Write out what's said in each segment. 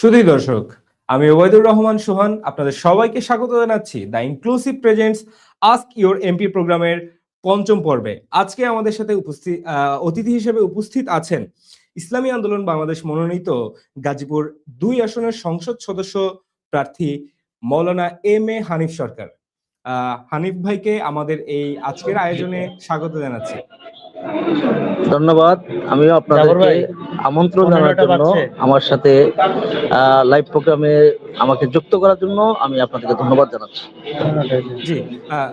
সুধী দর্শক, আমি ওবায়দুর রহমান সোহান, আপনাদের সবাইকে স্বাগত জানাচ্ছি the inclusive presents ask your MP প্রোগ্রামের পঞ্চম পর্বে। আজকে আমাদের সাথে উপস্থিত অতিথি হিসেবে উপস্থিত আছেন ইসলামী আন্দোলন বাংলাদেশ মনোনীত গাজীপুর দুই আসনের সংসদ সদস্য প্রার্থী মৌলানা এম এ হানিফ সরকার। হানিফ ভাইকে আমাদের এই আজকের আয়োজনে স্বাগত জানাচ্ছি। ধন্যবাদ। আমিও আপনাদেরকে ভাই, আমন্ত্রণ জানার জন্য আমার সাথে লাইভ প্রোগ্রামে আমাকে যুক্ত করার জন্য আমি আপনাদেরকে ধন্যবাদ জানাচ্ছি। জি। আহ,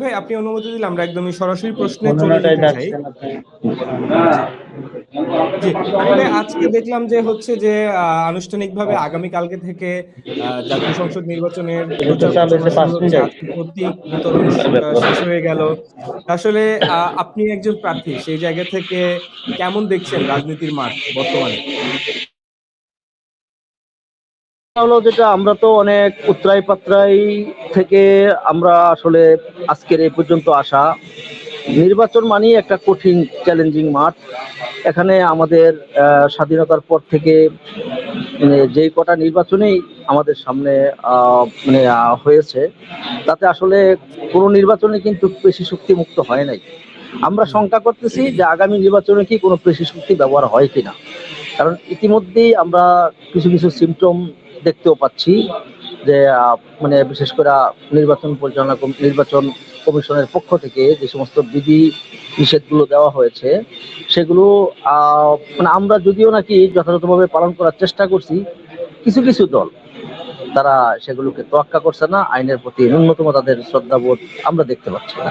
ভাই আপনি অনুমতি দিলে আমরা একদমই সরাসরি প্রশ্নে চলে যাই যেতে চাই। আসলে আজকে দেখলাম যে হচ্ছে যে আনুষ্ঠানিকভাবে আগামী কালকে থেকে জাতীয় সংসদ নির্বাচনের প্রতীক বিতরণ শেষ হয়ে গেল। আসলে আপনি একজন প্রার্থী সেই জায়গা থেকে কেমন দেখছেন রাজনীতির মাঠ বর্তমানে? হলো যেটা আমরা তো অনেক উত্তরাই পাত্রাই থেকে আমরা আসলে আজকের এই পর্যন্ত আসা। নির্বাচন মানেই একটা কঠিন চ্যালেঞ্জিং মাঠ। এখানে আমাদের স্বাধীনতার পর থেকে মানে যেই কটা নির্বাচনেই আমাদের সামনে মানে হয়েছে, তাতে আসলে কোনো নির্বাচনে কিন্তু পেশি শক্তি মুক্ত হয় নাই। আমরা শঙ্কা করতেছি যে আগামী নির্বাচনে কি কোনো পেশি শক্তি ব্যবহার হয় কিনা। কারণ ইতিমধ্যেই আমরা কিছু কিছু সিমটম দেখতেও পাচ্ছি। যে মানে বিশেষ করে নির্বাচন পরিচালনা নির্বাচন কমিশনের পক্ষ থেকে যে সমস্ত বিধি নিষেধগুলো দেওয়া হয়েছে, সেগুলো মানে আমরা যদিও নাকি যথাযথভাবে পালন করার চেষ্টা করছি, কিছু কিছু দল। তারা সেগুলোকে তোয়াক্কা করছে না আইনের প্রতি ন্যূনতম তাদের শ্রদ্ধাবোধ আমরা দেখতে পাচ্ছি না।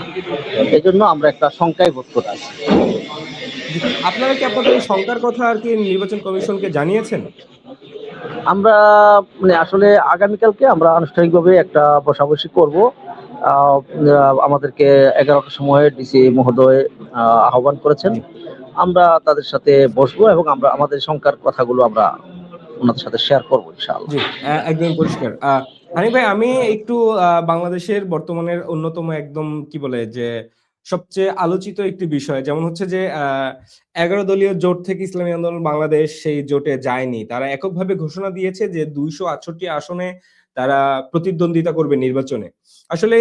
এই জন্য আমরা একটা শঙ্কায় বোধ করতেছি আপনারা কি আপনাদের এই শঙ্কার কথা আর কি নির্বাচন কমিশনকে জানিয়েছেন? আমরা মানে আসলে আগামীকালকে আমরা আনুষ্ঠানিকভাবে একটা বসাবসি করব। আমাদেরকে এগারোটার সময় ডিসি মহোদয় আহ, আহ্বান করেছেন। আমরা তাদের সাথে বসবো এবং আমরা আমাদের শঙ্কার কথাগুলো আমরা ওনাদের সাথে শেয়ার করব ইনশাআল্লাহ। জি একদম পরিষ্কার। হানিফ ভাই, আমি একটু বাংলাদেশের বর্তমানের অন্যতম একদম কি বলে যে, সবচেয়ে আলোচিত একটি বিষয়, যেমন হচ্ছে যে এগারো দলীয় জোট থেকে ইসলামী আন্দোলন বাংলাদেশ সেই জোটে যায়নি। তারা এককভাবে ঘোষণা দিয়েছে যে, দুইশো আটষট্টি আসনে তারা প্রতিদ্বন্দ্বিতা করবে নির্বাচনে। আসলে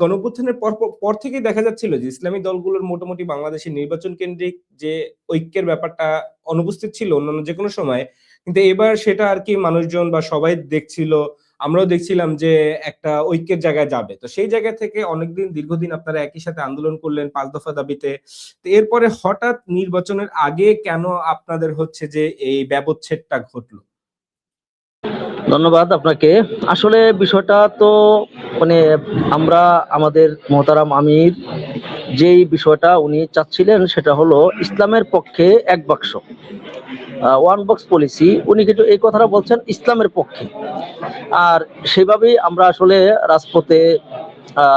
গণঅভ্যুত্থানের পর পর থেকেই দেখা যাচ্ছিল যে, ইসলামী দলগুলোর মোটামুটি বাংলাদেশের নির্বাচন কেন্দ্রিক যে ঐক্যের ব্যাপারটা অনুপস্থিত ছিল অন্যান্য যে কোনো সময় কিন্তু এবার সেটা আর কি মানুষজন বা সবাই দেখছিল, আমরাও দেখছিলাম যে একটা ঐক্যের জায়গায় যাবে। তো সেই জায়গা থেকে অনেকদিন, দীর্ঘদিন আপনারা একই সাথে আন্দোলন করলেন পাঁচ দফা দাবিতে। তো এরপরে হঠাৎ নির্বাচনের আগে কেন আপনাদের হচ্ছে যে এই ব্যবচ্ছেদটা ঘটলো? ধন্যবাদ আপনাকে। আসলে বিষয়টা তো মানে আমরা, আমাদের মোহতারাম আমির যেই বিষয়টা উনি চাচ্ছিলেন সেটা হলো ইসলামের পক্ষে এক বাক্স ওয়ান বক্স পলিসি উনি কিন্তু এই কথাটা বলছেন ইসলামের পক্ষে। আর সেভাবেই আমরা আসলে রাজপথে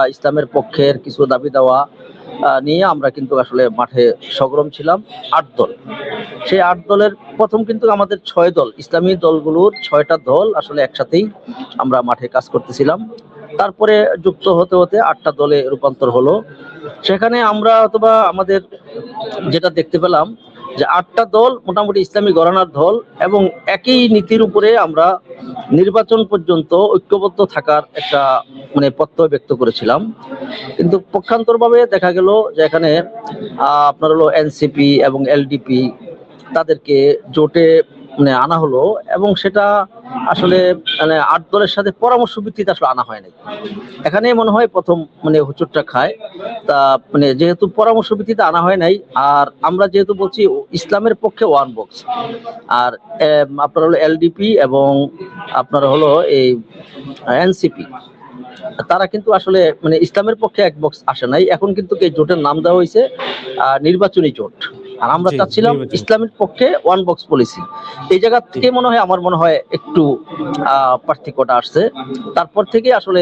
ইসলামের পক্ষের কিছু দাবি দেওয়া নিয়ে আমরা কিন্তু আসলে মাঠে সগরম ছিলাম আট দল। সেই আট দলের প্রথম কিন্তু আমাদের ছয় দল, ইসলামী দলগুলোর ছয়টা দল আসলে একসাথেই আমরা মাঠে কাজ করতেছিলাম। তারপরে যুক্ত হতে হতে আটটা দলে রূপান্তর হলো। সেখানে আমরা অথবা আমাদের যেটা দেখতে পেলাম যে আটটা দল মোটামুটি ইসলামী গণনার দল এবং একই নীতির উপরে আমরা নির্বাচন পর্যন্ত ঐক্যবদ্ধ থাকার একটা মানে প্রত্যয় ব্যক্ত করেছিলাম। কিন্তু পক্ষান্তরভাবে দেখা গেল যে এখানে আপনার হলো এনসিপি এবং এলডিপি তাদেরকে জোটে মানে আনা হলো এবং সেটা আসলে মানে আট দলের সাথে পরামর্শ ভিত্তিতে আসলে আনা হয় নাই। এখানে মনে হয় প্রথম মানে হুচুরটা খায়। তা মানে যেহেতু পরামর্শ ভিত্তিতে আনা হয় নাই, আর আমরা যেহেতু বলছি ইসলামের পক্ষে ওয়ান বক্স আর আপনার হলো এলডিপি এবং আপনার হলো এই এনসিপি তারা কিন্তু আসলে মানে ইসলামের পক্ষে এক বক্স আসে নাই। এখন কিন্তু এই জোটের নাম দেওয়া হয়েছে নির্বাচনী জোট। আর আমরা চাচ্ছিলাম ইসলামের পক্ষে ওয়ান বক্স পলিসি এই জায়গা থেকে মনে হয় আমার মনে হয় একটু পার্থক্যটা আসছে। তারপর থেকে আসলে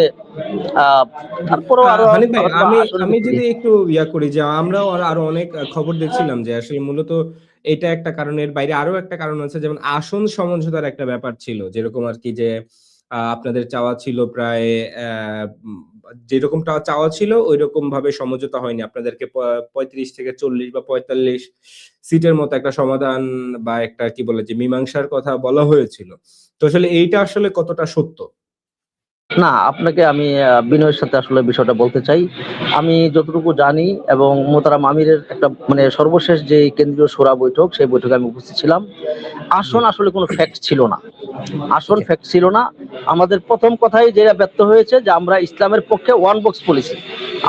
তারপরও আরও আমি আমি যদি একটু ইয়া করি যে আমরাও আরও অনেক খবর দেখছিলাম যে আসলে মূলত এটা একটা কারণের বাইরে আরও একটা কারণ আছে। যেমন আসন সমঝোতার একটা ব্যাপার ছিল যেরকম আর কি যে আপনাদের চাওয়া ছিল প্রায় আহ, যেরকমটা চাওয়া ছিল ওই রকম ভাবে সমঝোতা হয়নি। আপনাদেরকে পঁয়ত্রিশ থেকে চল্লিশ বা পঁয়তাল্লিশ সিটের মতো একটা সমাধান বা একটা কি বলে যে মীমাংসার কথা বলা হয়েছিল। তো আসলে এইটা আসলে কতটা সত্য? না আপনাকে আমি বিনয়ের সাথে আসলে বিষয়টা বলতে চাই। আমি যতটুকু জানি এবং মোতারাম আমিরের একটা মানে সর্বশেষ যে কেন্দ্রীয় সোরা বৈঠক সেই বৈঠকে আমি উপস্থিত ছিলাম। আসন আসলে কোনো ফ্যাক্ট ছিল না। আসন ফ্যাক্ট ছিল না। আমাদের প্রথম কথাই যেটা ব্যর্থ হয়েছে যে আমরা ইসলামের পক্ষে ওয়ান বক্স পলিসি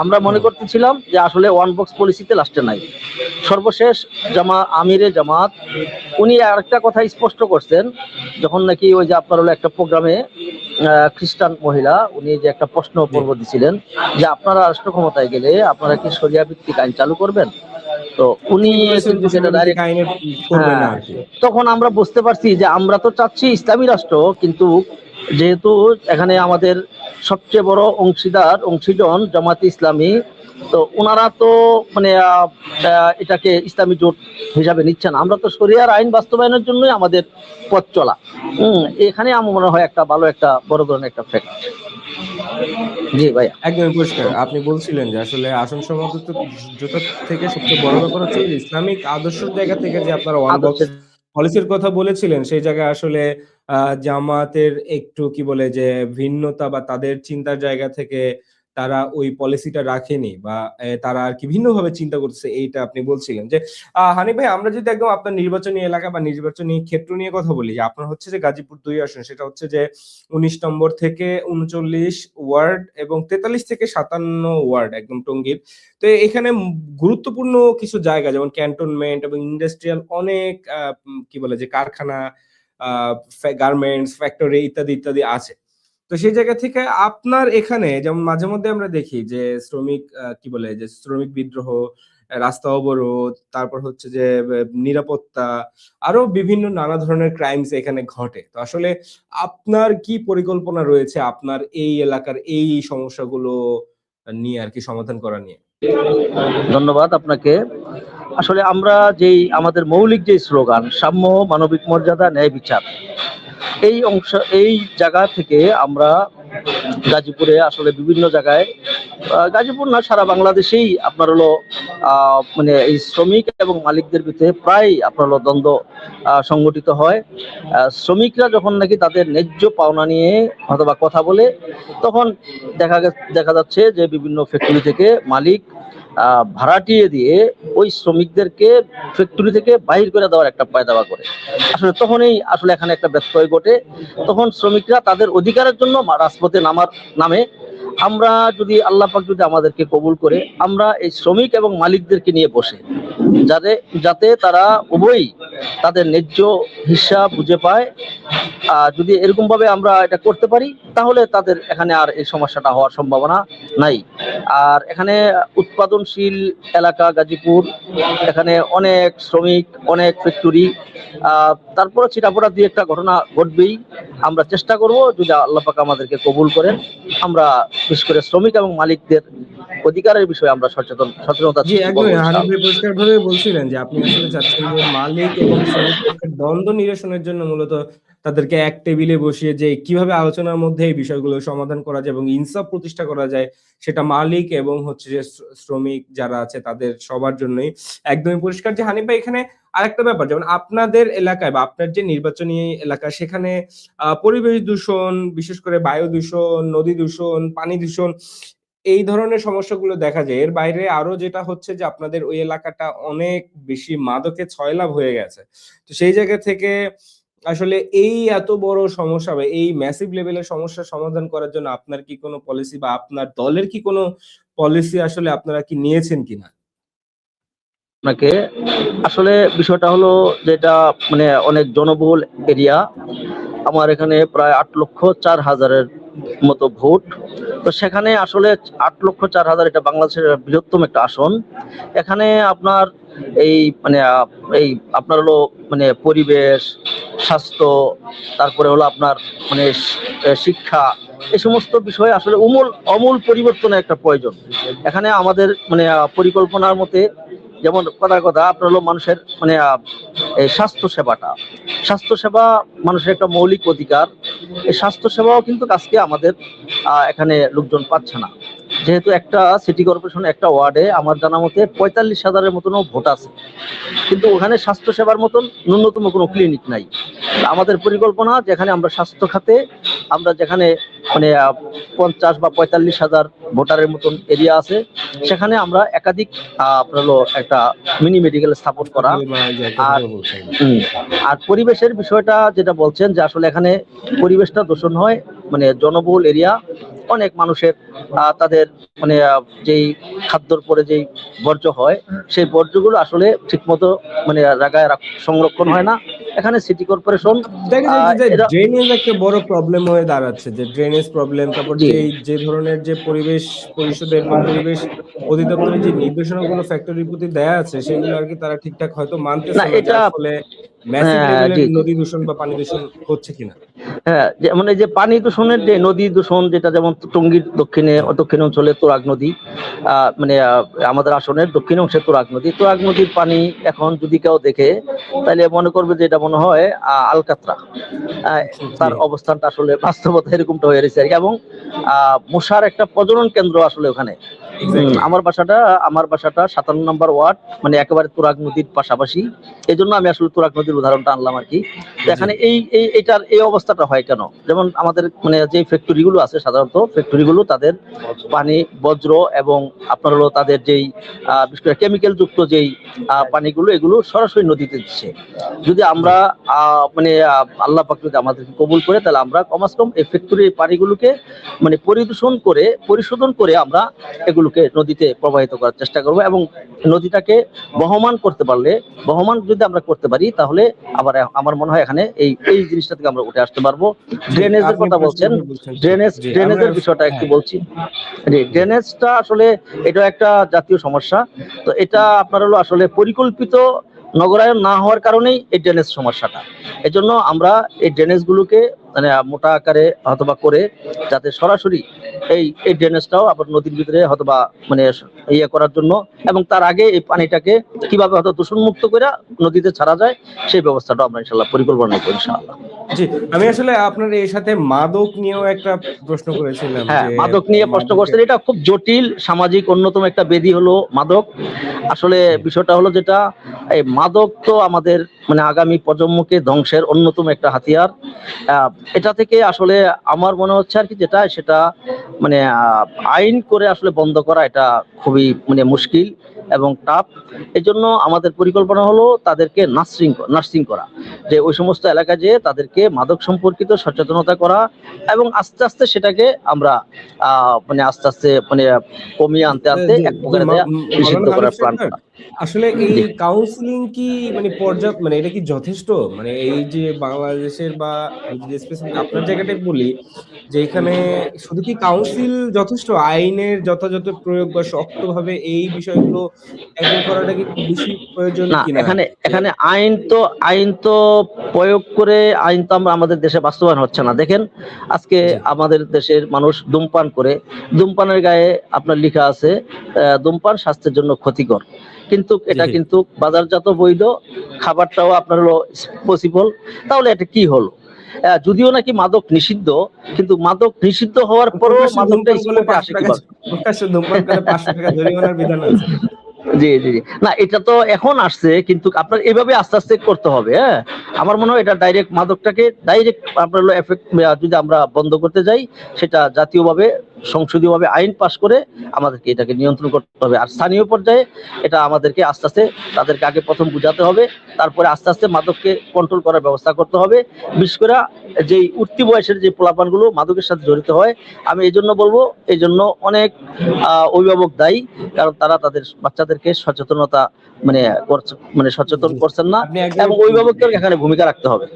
আমরা মনে করতেছিলাম যে আসলে ওয়ান বক্স পলিসিতে লাস্টে নাই। সর্বশেষ জামা আমিরে জামাত উনি আরেকটা কথা স্পষ্ট করছেন যখন নাকি ওই যে আপনার হলো একটা প্রোগ্রামে খ্রিস্টান মহিলা উনি যে একটা প্রশ্ন পর্ব দিছিলেন যে আপনারা রাষ্ট্র ক্ষমতায় গেলে আপনারা কি সরিয়া ভিত্তিক আইন চালু করবেন? তো উনি কিন্তু সেটা হ্যাঁ। তখন আমরা বুঝতে পারছি যে আমরা তো চাচ্ছি ইসলামী রাষ্ট্র কিন্তু যেহেতু এখানে আমাদের সবচেয়ে বড় অংশীদার অংশীজন জামাতে ইসলামী তো ওনারা তো মানে এটাকে ইসলামী জোট হিসাবে নিচ্ছেন আমরা তো শরিয়ার আইন বাস্তবায়নের জন্যই আমাদের পথ চলা। হম এখানে আমার মনে হয় একটা ভালো একটা বড় ধরনের একটা ফ্যাক্ট জি ভাইয়া। একদমই পরিষ্কার। আপনি বলছিলেন যে আসলে আসন সমঝোতা থেকে সবচেয়ে বড় ব্যাপার হচ্ছে ইসলামিক আদর্শের জায়গা থেকে যে আপনারা ওয়ান বক্স পলিসির কথা বলেছিলেন সেই জায়গায় আসলে আহ, জামাতের একটু কি বলে যে ভিন্নতা বা তাদের চিন্তার জায়গা থেকে তারা ওই পলিসিটা রাখেনি বা তারা আর কি ভিন্নভাবে চিন্তা করছে এইটা আপনি বলছিলেন যে হানি ভাই, আমরা যদি একদম আপনার নির্বাচনী এলাকা বা নির্বাচনী ক্ষেত্র নিয়ে কথা বলি, যে আপনার হচ্ছে যে গাজীপুর দুই আসন, সেটা হচ্ছে যে উনিশ নম্বর থেকে উনচল্লিশ ওয়ার্ড এবং তেতাল্লিশ থেকে সাতান্ন ওয়ার্ড একদম টঙ্গীর। তো এখানে গুরুত্বপূর্ণ কিছু জায়গা, যেমন ক্যান্টনমেন্ট এবং ইন্ডাস্ট্রিয়াল অনেক কি বলে যে কারখানা গার্মেন্টস, ফ্যাক্টরি ইত্যাদি ইত্যাদি আছে। তো সেই জায়গা থেকে আপনার এখানে, যেমন মাঝে মধ্যে আমরা দেখি যে শ্রমিক কি বলে, যে শ্রমিক বিদ্রোহ, রাস্তা অবরোধ, তারপর হচ্ছে যে নিরাপত্তা, আরও বিভিন্ন নানা ধরনের ক্রাইমস এখানে ঘটে। তো আসলে আপনার কি পরিকল্পনা রয়েছে আপনার এই এলাকার এই সমস্যাগুলো নিয়ে আর কি সমাধান করা নিয়ে? ধন্যবাদ আপনাকে। আসলে আমরা যেই, আমাদের মৌলিক যে স্লোগান, সাম্য, মানবিক মর্যাদা, ন্যায় বিচার এই অংশ, এই জায়গা থেকে আমরা গাজীপুরে আসলে বিভিন্ন জায়গায় গাজীপুর না, সারা বাংলাদেশেই আপনার হলো মানে এই শ্রমিক এবং মালিকদের ভিতরে প্রায় আপনার হলো দ্বন্দ্ব সংগঠিত হয়। শ্রমিকরা যখন নাকি তাদের ন্যায্য পাওনা নিয়ে অথবা কথা বলে, তখন দেখা দেখা যাচ্ছে যে বিভিন্ন ফ্যাক্টরি থেকে মালিক ভাড়াটিয়ে দিয়ে ওই শ্রমিকদেরকে ফ্যাক্টরি থেকে বাহির করে দেওয়ার একটা পায় দাওয়া করে। আসলে তখনই আসলে এখানে একটা ব্যত্যয় ঘটে। তখন শ্রমিকরা তাদের অধিকারের জন্য রাজপথে নামার নামে আমরা যদি আল্লাহ পাক যদি আমাদেরকে কবুল করে আমরা এই শ্রমিক এবং মালিকদেরকে নিয়ে বসে যাতে যাতে তারা উভয়ই তাদের ন্যায্য হিসাব বুঝে পায় আহ, যদি এরকম ভাবে আমরা এটা করতে পারি তাহলে তাদের এখানে আর এই সমস্যাটা হওয়ার সম্ভাবনা নাই। আর এখানে উৎপাদনশীল এলাকা গাজীপুর এখানে অনেক শ্রমিক অনেক ফ্যাক্টরি তারপরে চিটাপোড়া দিয়ে একটা ঘটনা ঘটবেই। আমরা চেষ্টা করব যদি আল্লাহ পাক আমাদেরকে কবুল করেন আমরা বিশেষ করে শ্রমিক এবং মালিকদের অধিকারের বিষয়ে আমরা সচেতন সচেতনতা জি সৃষ্টি একদমই। হানিফ পরিষ্কার ভাবে বলছিলেন যে আপনি আসলে চাচ্ছেন যে মালিক এবং শ্রমিক দ্বন্দ্ব নিরসনের জন্য মূলত তাদেরকে এক টেবিলে বসিয়ে যে কীভাবে আলোচনার মধ্যে এই বিষয়গুলো সমাধান করা যায় এবং ইনসাফ প্রতিষ্ঠা করা যায়, সেটা মালিক এবং হচ্ছে যে শ্র- শ্রমিক যারা আছে তাদের সবার জন্যই একদমই পরিষ্কার। যে হানিফ ভাই, এখানে আরেকটা ব্যাপার, যেমন আপনাদের এলাকায় বা আপনার যে নির্বাচনী এলাকা, সেখানে পরিবেশ দূষণ, বিশেষ করে বায়ু দূষণ, নদী দূষণ, পানি দূষণ, এই ধরনের সমস্যাগুলো দেখা যায়। এর বাইরে আরও যেটা হচ্ছে যে আপনাদের ওই এলাকাটা অনেক বেশি মাদকে ছয়লাভ হয়ে গেছে। তো সেই জায়গা থেকে আসলে এই এত বড় সমস্যা বা এই ম্যাসিভ লেভেলের সমস্যা সমাধান করার জন্য আপনার কি কোনো পলিসি বা আপনার দলের কি কোনো পলিসি আসলে আপনারা কি নিয়েছেন কিনা? আপনাকে, আসলে বিষয়টা হলো যেটা মানে অনেক জনবহুল এরিয়া আমার এখানে প্রায় আট লক্ষ চার হাজারের মতো ভোট। তো সেখানে আসলে আট লক্ষ চার হাজার এটা বাংলাদেশের বৃহত্তম একটা আসন। এখানে আপনার এই মানে এই আপনার হলো মানে পরিবেশ, স্বাস্থ্য, তারপরে হলো আপনার মানে শিক্ষা, এই সমস্ত বিষয়ে আসলে অমূল অমূল পরিবর্তনের একটা প্রয়োজন। এখানে আমাদের মানে পরিকল্পনার মতে যেমন কথা কথা, আপনার হলো মানুষের মানে এই স্বাস্থ্য সেবাটা স্বাস্থ্য সেবা মানুষের একটা মৌলিক অধিকার। এই স্বাস্থ্য সেবাও কিন্তু আজকে আমাদের এখানে লোকজন পাচ্ছে না। যেহেতু একটা সিটি কর্পোরেশন একটা ওয়ার্ডে আমার জানা মতে পঁয়তাল্লিশ হাজারের মতনও ভোট আছে। কিন্তু ওখানে স্বাস্থ্য সেবার মতন ন্যূনতম কোনো ক্লিনিক নাই। আমাদের পরিকল্পনা যেখানে আমরা স্বাস্থ্য খাতে আমরা যেখানে মানে পঞ্চাশ বা পঁয়তাল্লিশ হাজার ভোটারের মতন এরিয়া আছে সেখানে আমরা একাধিক আপনার একটা মিনি মেডিকেল স্থাপন করা। আর- আর পরিবেশের বিষয়টা যেটা বলছেন যে আসলে এখানে পরিবেশটা দূষণ হয় মানে জনবহুল এরিয়া অনেক মানুষের তাদের মানে যেই খাদ্যর পরে যেই বর্জ্য হয় সেই বর্জ্যগুলো আসলে ঠিকমতো মানে জায়গায় সংরক্ষণ হয় না এখানে সিটি কর্পোরেশন ড্রেনেজ একটা বড় প্রবলেম হয়ে দাঁড়াচ্ছে যে ড্রেনেজ প্রবলেম তারপর। যে যে ধরনের যে পরিবেশ পরিষদের বা পরিবেশ অধিদপ্তরের যে নির্দেশনাগুলো ফ্যাক্টরির প্রতি দেয়া আছে সেগুলো আর কি তারা ঠিকঠাক হয়তো মানতেছে না, না এটা- হ্যাঁ। নদী দূষণ বা পানি দূষণ হচ্ছে কিনা হ্যাঁ যেমন এই যে পানি দূষণের যে নদী দূষণ যেটা যেমন টঙ্গীর দক্ষিণে দক্ষিণ অঞ্চলে তোরাগ নদী মানে আমাদের আসনের দক্ষিণ অংশে তোরাগ নদী তোরাগ নদীর পানি এখন যদি কেউ দেখে তাহলে মনে করবে যে এটা মনে হয় আহ, আলকাতরা তার অবস্থানটা আসলে বাস্তবতা এরকমটা হয়ে রয়েছে আর কি। এবং আহ, মশার একটা প্রজনন কেন্দ্র আসলে ওখানে আমার বাসাটা আমার বাসাটা সাতান্ন নম্বর ওয়ার্ড মানে একেবারে তুরাগ নদীর পাশাপাশি। এই জন্য আমি আসলে তুরাগ নদীর উদাহরণটা আনলাম আর কি। এখানে এই এই এটার এই অবস্থাটা হয় কেন? যেমন আমাদের মানে যে ফ্যাক্টরি গুলো আছে সাধারণত ফ্যাক্টরি গুলো তাদের পানি বজ্র এবং আপনার হলো তাদের যেই বিশেষ করে কেমিক্যাল যুক্ত যেই আহ, পানিগুলো এগুলো সরাসরি নদীতে দিচ্ছে। যদি আমরা আহ, মানে আল্লাহ পাক যদি আমাদেরকে কবুল করে তাহলে আমরা কমাস কম এই ফ্যাক্টরির পানিগুলোকে মানে পরিদূষণ করে পরিশোধন করে আমরা এগুলোকে নদীতে প্রবাহিত করার চেষ্টা করব এবং নদীটাকে বহমান করতে পারলে বহমান যদি আমরা করতে পারি তাহলে আবার আমার মনে হয় এখানে এই এই জিনিসটা থেকে আমরা উঠে আসতে পারব। ড্রেনেজের কথা বলছেন। ড্রেনেজ ড্রেনেজের বিষয়টা একটু হ্যাঁ। বলছি। জি, ড্রেনেজটা আসলে এটা একটা জাতীয় সমস্যা। তো এটা আপনার হলো আসলে পরিকল্পিত নগরায়ন না হওয়ার কারণেই এই ড্রেনেজ সমস্যাটা। এজন্য আমরা এই ড্রেনেজগুলোকে মানে মোটা আকারে অথবা করে যাতে সরাসরি এই এই ড্রেনেজটাও আবার নদীর ভিতরে অথবা মানে ইয়ে করার জন্য এবং তার আগে এই পানিটাকে কীভাবে হয়তো দূষণ মুক্ত করে নদীতে ছাড়া যায় সেই ব্যবস্থাটা আমরা ইনশাল্লাহ পরিকল্পনা করব ইনশাআল্লাহ। জি আমি আসলে আপনার এর সাথে মাদক নিয়েও একটা প্রশ্ন করেছিলাম হ্যাঁ মাদক নিয়ে প্রশ্ন করছেন এটা খুব জটিল সামাজিক অন্যতম একটা বেদি হলো মাদক। আসলে বিষয়টা হলো যেটা এই মাদক তো আমাদের মানে আগামী প্রজন্মকে ধ্বংসের অন্যতম একটা হাতিয়ার। এটা থেকে আসলে আমার মনে হচ্ছে আর কি যেটা সেটা মানে আইন করে আসলে বন্ধ করা এটা খুবই মানে মুশকিল এবং টাফ এই জন্য আমাদের পরিকল্পনা হলো তাদেরকে নার্সিং নার্সিং করা। যে ওই সমস্ত এলাকা যেয়ে তাদেরকে মাদক সম্পর্কিত সচেতনতা করা এবং আস্তে আস্তে সেটাকে আমরা আহ, মানে আস্তে আস্তে মানে কমিয়ে আনতে আনতে এক প্রকারে নিষিদ্ধ করার প্ল্যান করা। আসলে এই কাউন্সিলিং কি মানে পর্যাপ্ত মানে এটা কি যথেষ্ট? মানে এই যে বাংলাদেশের বা আপনার জায়গাটাই বলি যে এখানে শুধু কি কাউন্সিল যথেষ্ট? আইনের যথাযথ প্রয়োগ বা শক্তভাবে এই বিষয়গুলো ট্যাকেল করাটা কি বেশি প্রয়োজন কিনা? এখানে এখানে আইন তো আইন তো প্রয়োগ করে আইন তো আমরা আমাদের দেশে বাস্তবায়ন হচ্ছে না। দেখেন আজকে আমাদের দেশের মানুষ ধূমপান করে ধূমপানের গায়ে আপনার লেখা আছে ধূমপান স্বাস্থ্যের জন্য ক্ষতিকর। কিন্তু এটা কিন্তু বাজারজাত বৈধ খাবারটাও আপনার হলো পসিবল তাহলে এটা কি হলো? যদিও নাকি মাদক নিষিদ্ধ কিন্তু মাদক নিষিদ্ধ হওয়ার পরও মাদকটা স্কুলে আসে কীভাবে? জি জি। না এটা তো এখন আসছে কিন্তু আপনার এভাবে আস্তে আস্তে করতে হবে হ্যাঁ? আমার মনে হয় এটা ডাইরেক্ট মাদকটাকে ডাইরেক্ট আপনার এফেক্ট যদি আমরা বন্ধ করতে যাই সেটা জাতীয়ভাবে সংসদীয়ভাবে আইন পাশ করে আমাদেরকে এটাকে নিয়ন্ত্রণ করতে হবে। আর স্থানীয় পর্যায়ে এটা আমাদেরকে আস্তে আস্তে তাদেরকে আগে প্রথম বুঝাতে হবে তারপরে আস্তে আস্তে মাদককে কন্ট্রোল করার ব্যবস্থা করতে হবে। বিশেষ করে যেই উঠতি বয়সের যে পোলাপানগুলো মাদকের সাথে জড়িত হয় আমি এই জন্য বলব এই জন্য অনেক অভিভাবক দায়ী কারণ তারা তাদের বাচ্চাদেরকে সচেতনতা মানে করছে মানে সচেতন করছেন না এবং অভিভাবকদের এখানে ভূমিকা রাখতে হবে।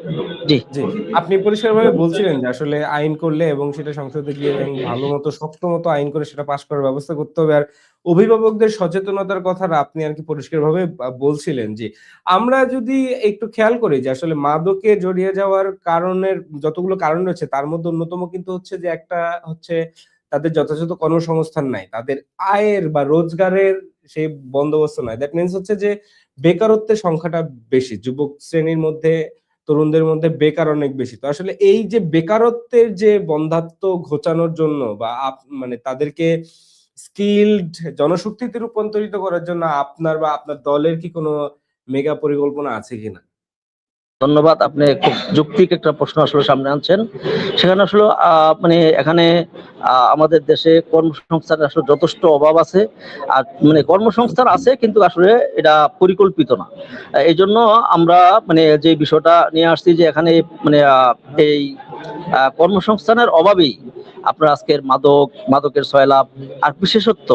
জি। জি। আপনি পরিষ্কারভাবে বলছিলেন যে আসলে আইন করলে এবং সেটা সংসদে গিয়ে ভালো মতো শক্ত মতো আইন করে সেটা পাশ করার ব্যবস্থা করতে হবে। আর অভিভাবকদের সচেতনতার কথাটা আপনি আর কি পরিষ্কারভাবে বলছিলেন যে, আমরা যদি একটু খেয়াল করি যে আসলে মাদকে জড়িয়ে যাওয়ার কারণের যতগুলো কারণ রয়েছে, তার মধ্যে অন্যতম কিন্তু হচ্ছে যে একটা হচ্ছে তাদের যথাযথ কর্মসংস্থান নাই। তাদের আয়ের বা রোজগারের সেই বন্দোবস্ত নাই। দ্যাট মিনস হচ্ছে যে বেকারত্বের সংখ্যাটা বেশি। যুবক শ্রেণির মধ্যে তরুণদের মধ্যে বেকার অনেক বেশি। তো আসলে এই যে বেকারত্বের যে বন্ধাত্ম ঘোচানোর জন্য বা মানে তাদেরকে স্কিলড জনশক্তিতে রূপান্তরিত করার জন্য আপনার বা আপনার দলের কি কোনো মেগা পরিকল্পনা আছে কিনা? ধন্যবাদ, আপনি খুব যুক্তিক একটা প্রশ্ন আসলে সামনে আনছেন। সেখানে আসলে মানে এখানে আমাদের দেশে কর্মসংস্থান আসলে যথেষ্ট অভাব আছে। আর মানে কর্মসংস্থান আছে, কিন্তু আসলে এটা পরিকল্পিত না। এই জন্য আমরা মানে যে বিষয়টা নিয়ে আসছি যে এখানে মানে এই কর্মসংস্থানের অভাবেই আপনার আজকের মাদক, মাদকের সয়লাভ আর বিশেষত্ব,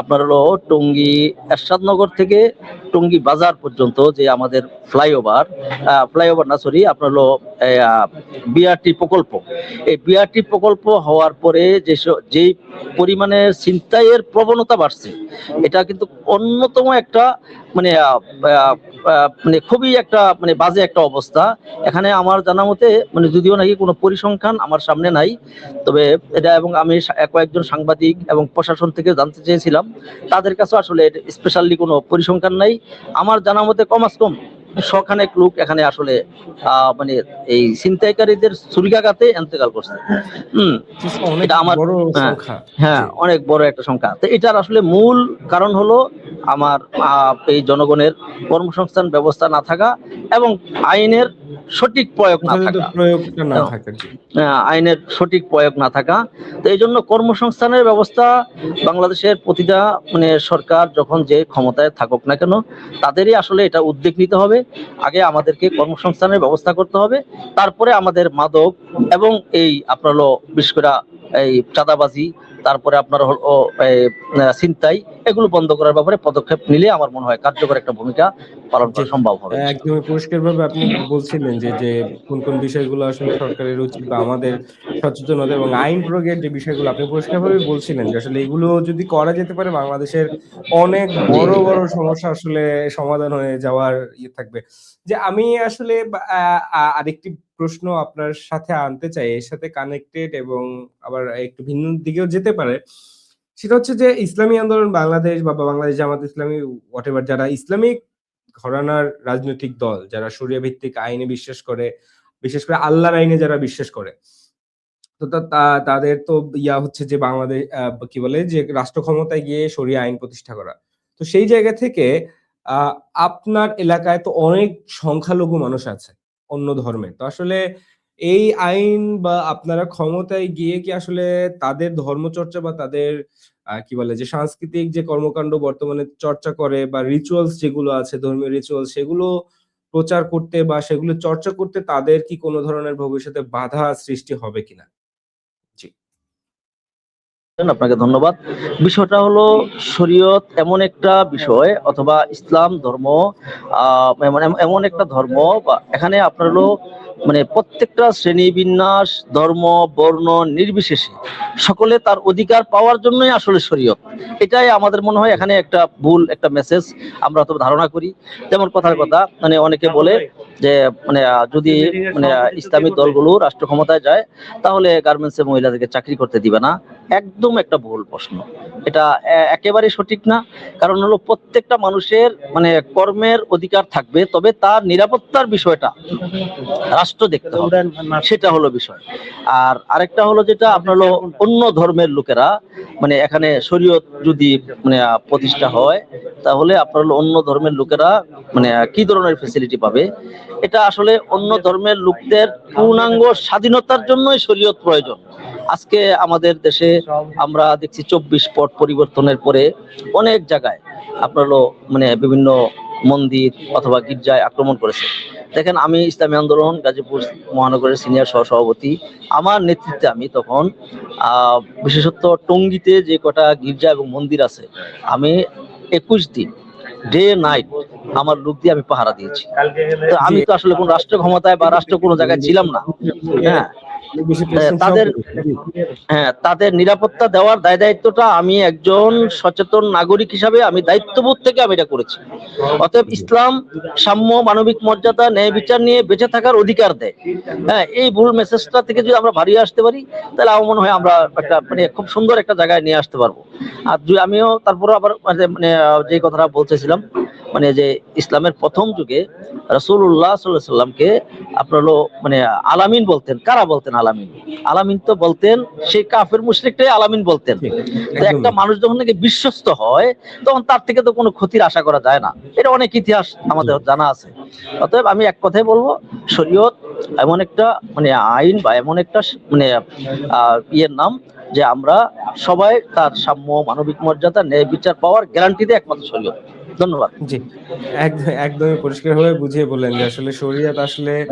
আপনার হলো টঙ্গী, এরশাদনগর থেকে টঙ্গী বাজার পর্যন্ত যে আমাদের ফ্লাইওভার ফ্লাইওভার না সরি আপনার হলো বিআরটি প্রকল্প। এই বিআরটি প্রকল্প হওয়ার পরে যে যেই পরিমাণে ছিনতাইয়ের প্রবণতা বাড়ছে, এটা কিন্তু অন্যতম একটা মানে মানে খুবই একটা মানে বাজে একটা অবস্থা। এখানে আমার জানা মতে মানে যদিও নাকি কোনো পরিসংখ্যান আমার সামনে নাই, তবে এটা এবং আমি কয়েকজন সাংবাদিক এবং প্রশাসন থেকে জানতে চেয়েছিলাম। তাদের কাছে আসলে স্পেশালি কোনো পরিসংখ্যান নাই। আমার জানা মতে কমাস কম। শখানেক লোক এখানে আসলে আহ, মানে এই ছিনতাইকারীদের ছুরিকাঘাতে এন্তেকাল করছে। হম এটা আমার- হ্যাঁ, হ্যাঁ অনেক বড় একটা সংখ্যা। তো এটার আসলে মূল কারণ হলো আমার এই জনগণের কর্মসংস্থান ব্যবস্থা না থাকা এবং আইনের সঠিক প্রয়োগ না থাকা। আইনের সঠিক প্রয়োগ না থাকা। তো এই জন্য কর্মসংস্থানের ব্যবস্থা বাংলাদেশের প্রতিটা মানে সরকার যখন যে ক্ষমতায় থাকুক না কেন তাদেরই আসলে এটা উদ্যোগ নিতে হবে। আগে আমাদেরকে কর্মসংস্থানের ব্যবস্থা করতে হবে, তারপরে আমাদের মাদক এবং এই আপনার বিশেষ করে এই চাঁদাবাজি তারপরে আপনার হলো চিন্তাই এগুলো বন্ধ করার ব্যাপারে পদক্ষেপ নিলে আমার মনে হয় কার্যকর একটা ভূমিকা পালন করা সম্ভব হবে। একদমই পরিষ্কার ভাবে আপনি বলছিলেন যে যে কোন কোন বিষয়গুলো আসলে সরকারের উচিত বা আমাদের সচেতনতা এবং আইন প্রয়োগের যে বিষয়গুলো আপনি পরিষ্কার ভাবে বলছিলেন যে আসলে এগুলো যদি করা যেতে পারে বাংলাদেশের অনেক বড় বড় সমস্যা আসলে সমাধান হয়ে যাওয়ার ইয়ে থাকবে। যে আমি আসলে আরেকটি প্রশ্ন আপনার সাথে আনতে চাই, এর সাথে কানেক্টেড এবং আবার একটু ভিন্ন দিকেও যেতে পারে। সেটা হচ্ছে যে ইসলামী আন্দোলন বাংলাদেশ বা বাংলাদেশ জামাত ইসলামী হোয়াট এভার যারা ইসলামিক ঘরানার রাজনৈতিক দল, যারা শরিয়া ভিত্তিক আইনে বিশ্বাস করে, বিশেষ করে আল্লাহর আইনে যারা বিশ্বাস করে, তো তাদের তো ইয়া হচ্ছে যে বাংলাদেশ কি বলে যে রাষ্ট্র ক্ষমতায় গিয়ে শরিয়া আইন প্রতিষ্ঠা করা। তো সেই জায়গা থেকে আপনার এলাকায় তো অনেক সংখ্যালঘু মানুষ আছে। অন্য ধর্মে। তো আসলে এই আইন বা আপনারা ক্ষমতায় গিয়ে কি আসলে তাদের ধর্মচর্চা বা তাদের কি বলে, যে সাংস্কৃতিক যে কর্মকাণ্ড বর্তমানে চর্চা করে বা রিচুয়ালস যেগুলো আছে, ধর্মীয় রিচুয়াল সেগুলো প্রচার করতে বা সেগুলো চর্চা করতে তাদের কি কোনো ধরনের ভবিষ্যতে বাধা সৃষ্টি হবে কিনা? আপনাকে ধন্যবাদ। বিষয়টা হলো শরীয়ত এমন একটা বিষয় অথবা ইসলাম ধর্ম এমন একটা ধর্ম বা এখানে আপনার হলো মানে প্রত্যেকটা শ্রেণি বিন্যাস ধর্ম বর্ণ নির্বিশেষে সকলে তার অধিকার পাওয়ার জন্যই আসলে শরীয়ত। এটাই আমাদের মনে হয় এখানে একটা ভুল একটা মেসেজ আমরা হয়তো ধারণা করি। যেমন কথার কথা মানে অনেকে বলে যে মানে যদি মানে আহ, ইসলামী দলগুলো রাষ্ট্র ক্ষমতায় যায় তাহলে গার্মেন্টসে মহিলাদেরকে চাকরি করতে দিবে না। একদম একটা ভুল প্রশ্ন। এটা একেবারে সঠিক না। কারণ হলো প্রত্যেকটা মানুষের মানে কর্মের অধিকার থাকবে তবে তার নিরাপত্তার বিষয়টা রাষ্ট্র দেখতে হবে। সেটা হলো বিষয়। আর আরেকটা হলো যেটা আপনার হলো অন্য ধর্মের লোকেরা মানে এখানে শরীয়ত যদি মানে প্রতিষ্ঠা হয় তাহলে আপনার হলো অন্য ধর্মের লোকেরা মানে কি ধরনের ফেসিলিটি পাবে? এটা আসলে অন্য ধর্মের লোকদের পূর্ণাঙ্গ স্বাধীনতার জন্যই শরীয়ত প্রয়োজন। আজকে আমাদের দেশে আমরা দেখছি চব্বিশ পট পরিবর্তনের পরে অনেক জায়গায় আপনার মানে বিভিন্ন মন্দির অথবা গির্জায় আক্রমণ করেছে। দেখেন আমি ইসলামী আন্দোলন, গাজীপুর মহানগরের সিনিয়র সহসভাপতি, আমার নেতৃত্বে আমি তখন বিশেষত টঙ্গিতে যে কটা গির্জা এবং মন্দির আছে, আমি একুশ দিন, ডে নাইট আমার লোক দিয়ে আমি পাহারা দিয়েছি। তো আমি তো আসলে কোন রাষ্ট্র ক্ষমতায় বা রাষ্ট্র কোনো জায়গায় ছিলাম না। হ্যাঁ তাদের হ্যাঁ তাদের নিরাপত্তা দেওয়ার দায় দায়িত্বটা আমি একজন সচেতন নাগরিক হিসাবে আমি দায়িত্ববোধ থেকে আমি এটা করেছি। অতএব ইসলাম সাম্য মানবিক মর্যাদা ন্যায় বিচার নিয়ে বেঁচে থাকার অধিকার দেয়। হ্যাঁ এই ভুল মেসেজটা থেকে যদি আমরা ভারিয়ে আসতে পারি তাহলে আমার মনে হয় আমরা একটা মানে খুব সুন্দর একটা জায়গায় নিয়ে আসতে পারব। আর আমিও তারপরে আবার মানে মানে যে কথাটা বলতেছিলাম মানে যে ইসলামের প্রথম যুগে রসুল্লাহ সাল্লামকে আপনার মানে আলামিন বলতেন। কারা বলতেন আলামিন? আলামিন তো বলতেন সেই কাফের মুশরিকটাই আলামিন বলতেন। তো একটা মানুষ যখন নাকি বিশ্বস্ত হয় তখন তার থেকে তো কোনো ক্ষতির আশা করা যায় না। এটা অনেক ইতিহাস আমাদের জানা আছে। অতএব আমি এক কথাই বলব শরীয়ত এমন একটা মানে আইন বা এমন একটা মানে আহ, ইয়ের নাম যে আমরা সবাই তার সাম্য মানবিক মর্যাদা ন্যায় বিচার পাওয়ার গ্যারান্টি দেয় একমাত্র শরীয়ত। ধন্যবাদ। জি একদম একদমই পরিষ্কারভাবে বুঝিয়ে বললেন যে আসলে শরীয়ত আসলে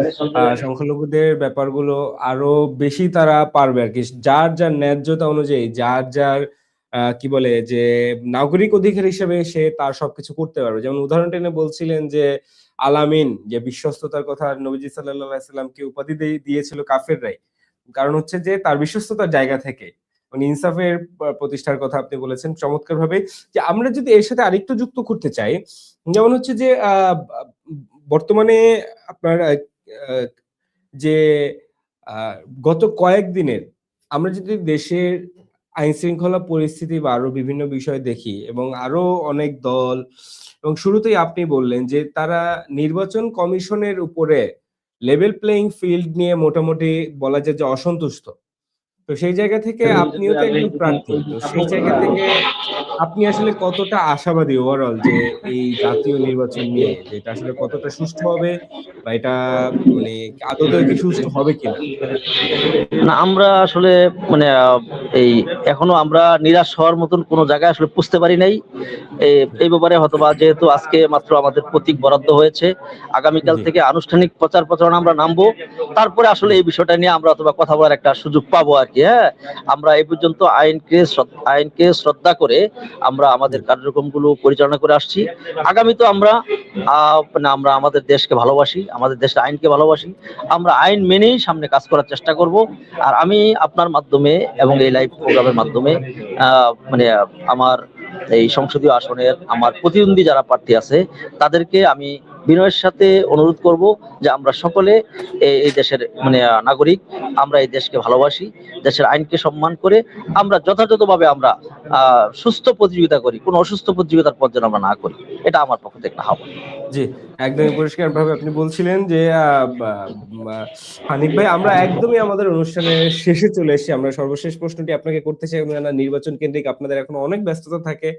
সংখ্যালঘুদের ব্যাপারগুলো আরও বেশি তারা পারবে আর কি। যার যার ন্যায্যতা অনুযায়ী, যার যার কি বলে যে নাগরিক অধিকার হিসেবে সে তার সবকিছু করতে পারবে। যেমন উদাহরণ টেনে বলছিলেন যে আলামিন, যে বিশ্বস্ততার কথা নবীজি আলাইহি সাল্লামকে উপাধি দিয়ে- দিয়েছিল কাফেররাই। কারণ হচ্ছে যে তার বিশ্বস্ততার জায়গা থেকে। মানে ইনসাফের প্রতিষ্ঠার কথা আপনি বলেছেন চমৎকার ভাবে যে আমরা যদি এর সাথে আরেকটু যুক্ত করতে চাই, যেমন হচ্ছে যে বর্তমানে আপনার যে গত কয়েকদিনের আমরা যদি দেশের আইন শৃঙ্খলা পরিস্থিতি বা আরও বিভিন্ন বিষয় দেখি এবং আরও অনেক দল এবং শুরুতেই আপনি বললেন যে তারা নির্বাচন কমিশনের উপরে লেভেল প্লেইং ফিল্ড নিয়ে মোটামুটি বলা যায় যে অসন্তুষ্ট। তো সেই জায়গা থেকে আপনিও তো একজন প্রার্থী তো সেই জায়গা থেকে আপনি আসলে কতটা আশাবাদী ওভারঅল যে এই জাতীয় নির্বাচন নিয়ে এটা আসলে কতটা সুষ্ঠু হবে বা এটা মানে আদতে কি সুষ্ঠু হবে কিনা? না আমরা আসলে মানে এই এখনও আমরা নিরাশ হওয়ার মতন কোনো জায়গায় আসলে বুঝতে পারি নাই। এই- ব্যাপারে হয়তোবা যেহেতু আজকে মাত্র আমাদের প্রতীক বরাদ্দ হয়েছে আগামীকাল। থেকে আনুষ্ঠানিক প্রচার প্রচারণা আমরা নামবো। তারপরে আসলে এই বিষয়টা নিয়ে আমরা অথবা কথা বলার একটা সুযোগ পাবো আর কি হ্যাঁ? আমরা এই পর্যন্ত আইনকে আইনকে শ্রদ্ধা করে আমরা আমাদের কার্যক্রমগুলো পরিচালনা করে আসছি। আগামী তো আমরা মানে আমরা আমাদের দেশকে ভালোবাসি আমাদের দেশের আইনকে ভালোবাসি। আমরা আইন মেনেই সামনে কাজ করার চেষ্টা করব। আর আমি আপনার মাধ্যমে এবং এই লাইভ প্রোগ্রামের মাধ্যমে আহ, মানে আমার এই সংসদীয় আসনের আমার প্রতিদ্বন্দ্বী যারা প্রার্থী আছে তাদেরকে আমি বিনয়ের সাথে অনুরোধ করব যে আমরা সকলে এই দেশের মানে নাগরিক, আমরা এই দেশকে ভালোবাসি, দেশের আইনকে সম্মান করে আমরা যথাযথভাবে আমরা সুস্থ প্রতিযোগিতা করি, কোনো অসুস্থ প্রতিযোগিতার পথ যেন আমরা না করি। এটা আমার পক্ষ থেকে একটা আহ্বান। জি, একদমই পরিষ্কার ভাবে আপনি বলছিলেন যে হানিফ ভাই, আমরা একদমই আমাদের অনুষ্ঠানের শেষে চলে এসেছি। আমরা সর্বশেষ প্রশ্নটি আপনাকে করতে চাই। না নির্বাচন কেন্দ্রিক আপনাদের এখন অনেক ব্যস্ততা থাকে।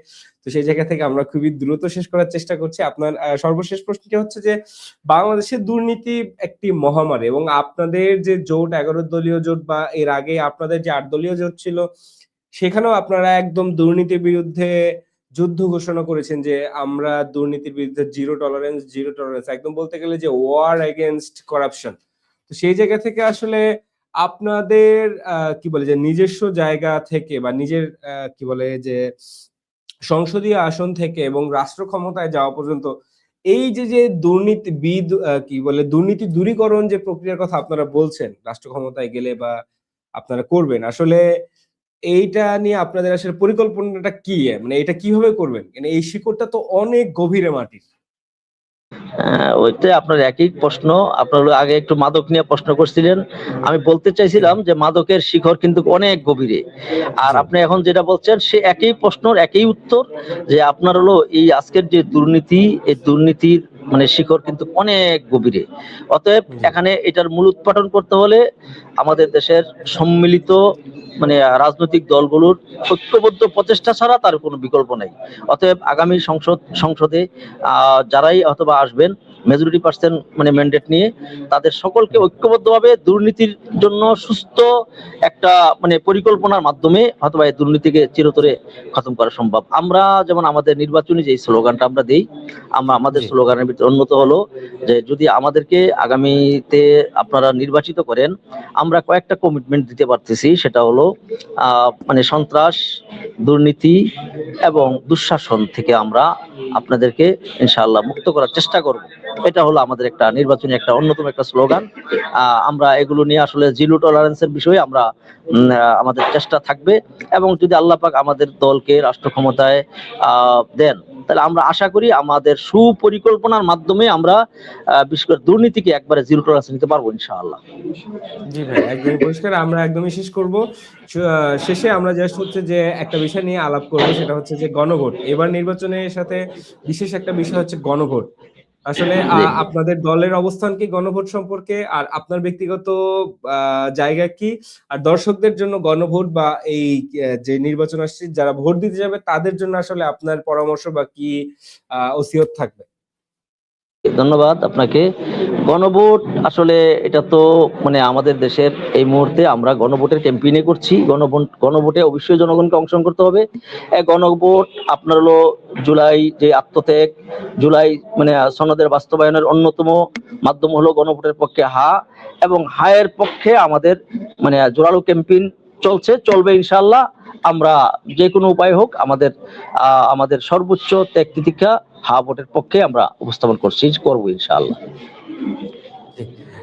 তো সেই জায়গা থেকে আমরা খুবই দ্রুত শেষ করার চেষ্টা করছি। আপনার সর্বশেষ প্রশ্নটি হচ্ছে যে বাংলাদেশের দুর্নীতি একটি মহামারী এবং আপনাদের যে জোট, এগারো দলীয় জোট বা এর আগে আপনাদের যে আট দলীয় জোট ছিল, সেখানেও আপনারা একদম দুর্নীতির বিরুদ্ধে যুদ্ধ ঘোষণা করেছেন যে আমরা দুর্নীতির বিরুদ্ধে জিরো টলারেন্স জিরো টলারেন্স একদম বলতে গেলে যে ওয়ার এগেনস্ট করাপশন তো সেই জায়গা থেকে আসলে আপনাদের কি বলে যে নিজস্ব জায়গা থেকে বা নিজের কি বলে যে সংসদীয় আসন থেকে এবং রাষ্ট্র ক্ষমতায় যাওয়া পর্যন্ত এই যে যে দুর্নীতিবিদ কি বলে, দুর্নীতি দূরীকরণ যে প্রক্রিয়ার কথা আপনারা বলছেন, রাষ্ট্র ক্ষমতায় গেলে বা আপনারা করবেন, আসলে এইটা নিয়ে আপনাদের আসলে পরিকল্পনাটা কি? মানে এটা কীভাবে করবেন? মানে এই শিকড়টা তো অনেক গভীরে মাটির। ওইটা আপনার একই প্রশ্ন। আপনার আগে একটু মাদক নিয়ে প্রশ্ন করছিলেন। আমি বলতে চাইছিলাম যে মাদকের শিখর কিন্তু অনেক গভীরে। আর আপনি এখন যেটা বলছেন সে একই প্রশ্নর একই উত্তর যে আপনার হলো এই আজকের যে দুর্নীতি এই দুর্নীতির মানে শিখর কিন্তু অনেক গভীরে। অতএব এখানে এটার মূল উৎপাদন করতে হলে আমাদের দেশের সম্মিলিত মানে রাজনৈতিক দলগুলোর ঐক্যবদ্ধ প্রচেষ্টা ছাড়া তার কোনো বিকল্প নেই। অতএব আগামী সংসদ সংসদে আহ, যারাই অথবা আসবেন মেজরিটি পার্সেন্ট মানে ম্যান্ডেট নিয়ে তাদের সকলকে ঐক্যবদ্ধভাবে দুর্নীতির জন্য সুস্থ একটা মানে পরিকল্পনার মাধ্যমে অথবা এই দুর্নীতিকে চিরতরে খতম করা সম্ভব। আমরা যেমন আমাদের নির্বাচনী যে স্লোগানটা আমরা দিই আমরা আমাদের স্লোগানের ভিতরে অন্যত হলো যে যদি আমাদেরকে আগামীতে আপনারা নির্বাচিত করেন আমরা কয়েকটা কমিটমেন্ট দিতে পারতেছি সেটা হলো আহ, মানে সন্ত্রাস দুর্নীতি এবং দুঃশাসন থেকে আমরা আপনাদেরকে ইনশাআল্লাহ মুক্ত করার চেষ্টা করব। এটা হলো আমাদের একটা নির্বাচনী একটা অন্যতম একটা স্লোগান। আমরা এগুলো নিয়ে আসলে জিরো টলারেন্সের বিষয়ে আমরা আমাদের চেষ্টা থাকবে এবং যদি আল্লাহ পাক আমাদের দলকে রাষ্ট্র ক্ষমতায় দেন, তাহলে আমরা আশা করি আমাদের সুপরিকল্পনার মাধ্যমে আমরা বিশেষ করে দুর্নীতিকে একবারে জিরো টলারেন্স নিতে পারব ইনশাআল্লাহ। জি ভাই, একদমই পরিষ্কার। আমরা একদমই শেষ করব। শেষে আমরা জাস্ট হচ্ছে যে একটা বিষয় নিয়ে আলাপ করব, সেটা হচ্ছে যে গণভোট। এবার নির্বাচনের সাথে বিশেষ একটা বিষয় হচ্ছে গণভোট। আসলে আহ, আপনাদের দলের অবস্থান কি গণভোট সম্পর্কে? আর আপনার ব্যক্তিগত আহ, জায়গা কি? আর দর্শকদের জন্য গণভোট বা এই যে নির্বাচন আসছে যারা ভোট দিতে যাবে তাদের জন্য আসলে আপনার পরামর্শ বা কি আহ, ওসিয়ত থাকবে? ধন্যবাদ আপনাকে। গণভোট আসলে এটা তো মানে আমাদের দেশের এই মুহূর্তে আমরা গণভোটের ক্যাম্পেইনে করছি। গণভোট, গণভোটে অবশ্যই জনগণকে অংশগ্রহণ করতে হবে। গণভোট আপনার হলো জুলাই যে আত্মত্যাগ, জুলাই মানে সনদের বাস্তবায়নের অন্যতম মাধ্যম হলো গণভোটের পক্ষে হা এবং হায়ের পক্ষে আমাদের মানে জোরালো ক্যাম্পেইন চলছে চলবে ইনশাল্লাহ আমরা যে কোনো উপায় হোক আমাদের আমাদের সর্বোচ্চ ত্যাগ তিতিক্ষা হা ভোটের পক্ষে আমরা উপস্থাপন করছি করব ইনশাআল্লাহ।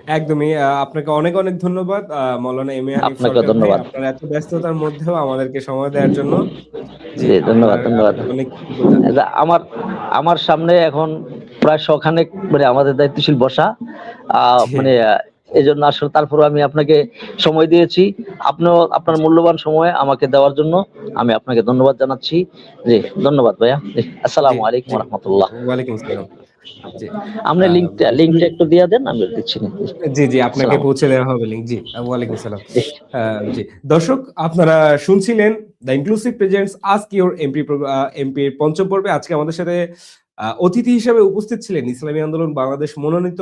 একদমই আপনাকে অনেক অনেক ধন্যবাদ মৌলানা এম এ আপনাকে ধন্যবাদ। আপনার এত ব্যস্ততার মধ্যেও আমাদেরকে সময় দেওয়ার জন্য। জি, ধন্যবাদ, ধন্যবাদ। আমার আমার সামনে এখন প্রায় শখানেক মানে আমাদের দায়িত্বশীল বসা আহ, মানে এই জন্য আসলে তারপরে আমি আপনাকে সময় দিয়েছি। আপনিও আপনার মূল্যবান সময় আমাকে দেওয়ার জন্য আমি আপনাকে ধন্যবাদ জানাচ্ছি। জি ধন্যবাদ ভাইয়া। জি, আসসালামু আলাইকুম। রহমতুল্লাহ। ওয়ালাইকুম আসসালাম। আপনি লিঙ্কটা একটু দিয়ে দেন আমি দিচ্ছি। জি জি আপনাকে। পৌঁছে দেওয়া হবে জি ওয়ালাইকুম দর্শক আপনারা শুনছিলেন দ্য ইনক্লুসিভ প্রেজেন্টস এমপি পঞ্চম পর্বে। আজকে আমাদের সাথে অতিথি হিসেবে উপস্থিত ছিলেন ইসলামী আন্দোলন বাংলাদেশ মনোনীত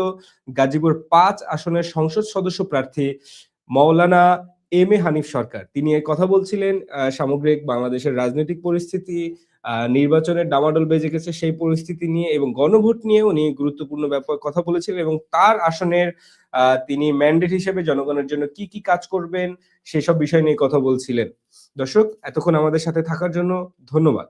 গাজীপুর পাঁচ আসনের সংসদ সদস্য প্রার্থী মৌলানা এম এ হানিফ সরকার। তিনি কথা বলছিলেন সামগ্রিক বাংলাদেশের রাজনৈতিক পরিস্থিতি নির্বাচনের ডামাডোল বেজে গেছে সেই পরিস্থিতি নিয়ে এবং গণভোট নিয়ে উনি গুরুত্বপূর্ণ ব্যাপার কথা বলেছিলেন এবং তার আসনের তিনি ম্যান্ডেট হিসেবে জনগণের জন্য কি কি কাজ করবেন সেসব বিষয় নিয়ে কথা বলছিলেন। দর্শক, এতক্ষণ আমাদের সাথে থাকার জন্য ধন্যবাদ।